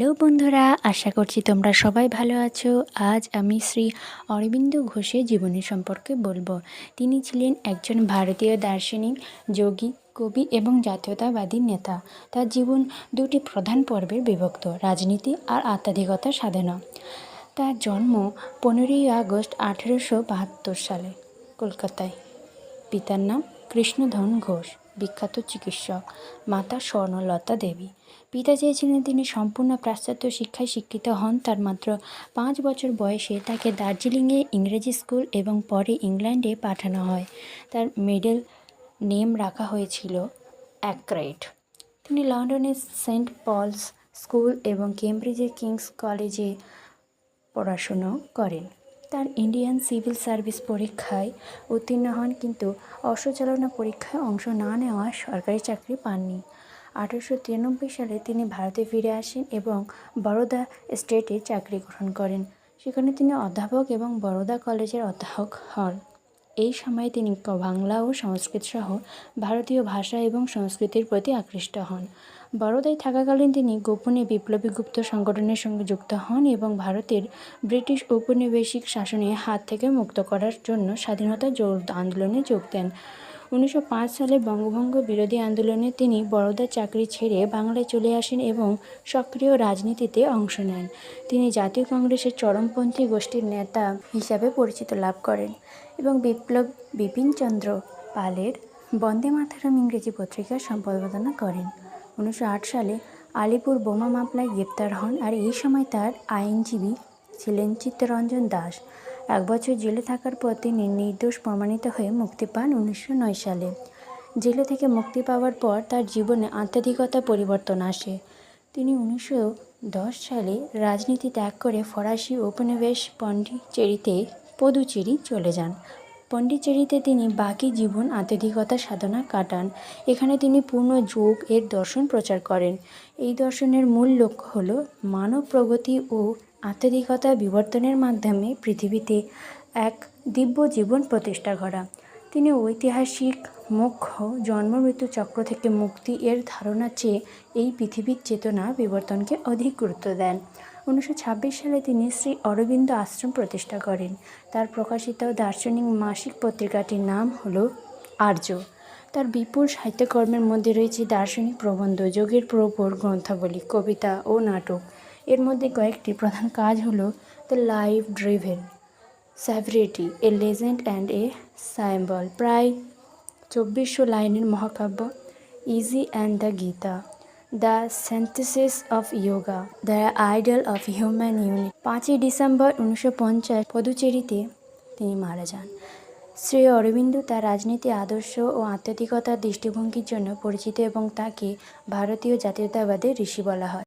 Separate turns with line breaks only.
Hello বন্ধুরা, আশা করছি তোমরা সবাই ভালো আছো। আজ আমি শ্রী অরবিন্দ ঘোষের জীবনী সম্পর্কে বলব। তিনি ছিলেন একজন ভারতীয় দার্শনিক, যোগী, কবি এবং জাতীয়তাবাদী নেতা। তার জীবন দুটি প্রধান পর্বে বিভক্ত, রাজনীতি আর আত্মাধিকতার সাধনা। তার জন্ম পনেরোই আগস্ট আঠেরোশো বাহাত্তর সালে কলকাতায়। পিতার নাম কৃষ্ণধন ঘোষ, বিখ্যাত চিকিৎসক, মাতা স্বর্ণলতা দেবী। পিতা চেয়েছিলেন তিনি সম্পূর্ণ পাশ্চাত্য শিক্ষায় শিক্ষিত হন, তার মাত্র পাঁচ বছর বয়সে তাকে দার্জিলিংয়ে ইংরেজি স্কুল এবং পরে ইংল্যান্ডে পাঠানো হয়। তার মিডল নেম রাখা হয়েছিল অ্যাক্রেট তিনি লন্ডনের সেন্ট পলস স্কুল এবং কেমব্রিজের কিংস কলেজে পড়াশুনো করেন। তার ইন্ডিয়ান সিভিল সার্ভিস পরীক্ষায় উত্তীর্ণ হন, কিন্তু অশ্বচালনা পরীক্ষায় অংশ না নেওয়া সরকারি চাকরি পাননি। আঠারোশো তিরানব্বই সালে তিনি ভারতে ফিরে আসেন এবং বরোদা স্টেটে চাকরি গ্রহণ করেন। সেখানে তিনি অধ্যাপক এবং বরোদা কলেজের অধ্যাপক হন। এই সময়ে তিনি বাংলা ও সংস্কৃত সহ ভারতীয় ভাষা এবং সংস্কৃতির প্রতি আকৃষ্ট হন। বরোদায় থাকাকালীন তিনি গোপনে বিপ্লবী গুপ্ত সংগঠনের সঙ্গে যুক্ত হন এবং ভারতের ব্রিটিশ ঔপনিবেশিক শাসনে হাত থেকে মুক্ত করার জন্য স্বাধীনতা জোর আন্দোলনে যোগ দেন। উনিশশো পাঁচ সালে বঙ্গভঙ্গ বিরোধী আন্দোলনে তিনি বরোদার চাকরি ছেড়ে বাংলায় চলে আসেন এবং সক্রিয় রাজনীতিতে অংশ নেন। তিনি জাতীয় কংগ্রেসের চরমপন্থী গোষ্ঠীর নেতা হিসাবে পরিচিত লাভ করেন এবং বিপ্লব বিপিনচন্দ্র পালের বন্দে মাতারাম ইংরেজি পত্রিকার সম্পাদনা করেন। উনিশশো আট সালে আলিপুর বোমা মামলায় গ্রেপ্তার হন আর এই সময় তার আইনজীবী ছিলেন চিত্তরঞ্জন দাস। এক বছর জেলে থাকার পর তিনি নির্দোষ প্রমাণিত হয়ে মুক্তি পান উনিশশো নয় সালে। জেলে থেকে মুক্তি পাওয়ার পর তার জীবনে আধ্যাত্মিকতা পরিবর্তন আসে। তিনি উনিশশো দশ সালে রাজনীতি ত্যাগ করে ফরাসি উপনিবেশ পন্ডিচেরিতে পদুচেরি চলে যান। পন্ডিচেরিতে তিনি বাকি জীবন আধ্যাত্মিকতা সাধনা কাটান। এখানে তিনি পূর্ণ যোগ এর দর্শন প্রচার করেন। এই দর্শনের মূল লক্ষ্য হল মানব প্রগতি ও আধ্যাত্মিকতা বিবর্তনের মাধ্যমে পৃথিবীতে এক দিব্য জীবন প্রতিষ্ঠা করা। তিনি ঐতিহাসিক মোক্ষ, জন্ম, মৃত্যু চক্র থেকে মুক্তি এর ধারণা চেয়ে এই পৃথিবীর চেতনা বিবর্তনকে অধিক গুরুত্ব দেন। উনিশশো ছাব্বিশ সালে তিনি শ্রী অরবিন্দ আশ্রম প্রতিষ্ঠা করেন। তার প্রকাশিত দার্শনিক মাসিক পত্রিকাটির নাম হল আর্য। তার বিপুল সাহিত্যকর্মের মধ্যে রয়েছে দার্শনিক প্রবন্ধ, যোগের প্রবর গ্রন্থাবলী, কবিতা ও নাটক। এর মধ্যে কয়েকটি প্রধান কাজ হলো the life divine, স্যাভরিটি, a legend and a symbol, প্রায় চব্বিশশো লাইনের মহাকাব্য, easy and the Gita. The synthesis of yoga the ideal of human unity পাঁচই ডিসেম্বর উনিশশো পঞ্চাশ পদুচেরিতে তিনি মারা যান। শ্রী অরবিন্দ তার রাজনীতি, আদর্শ ও আধ্যাত্মিকতার দৃষ্টিভঙ্গির জন্য পরিচিত এবং তাকে ভারতীয় জাতীয়তাবাদের ঋষি বলা হয়।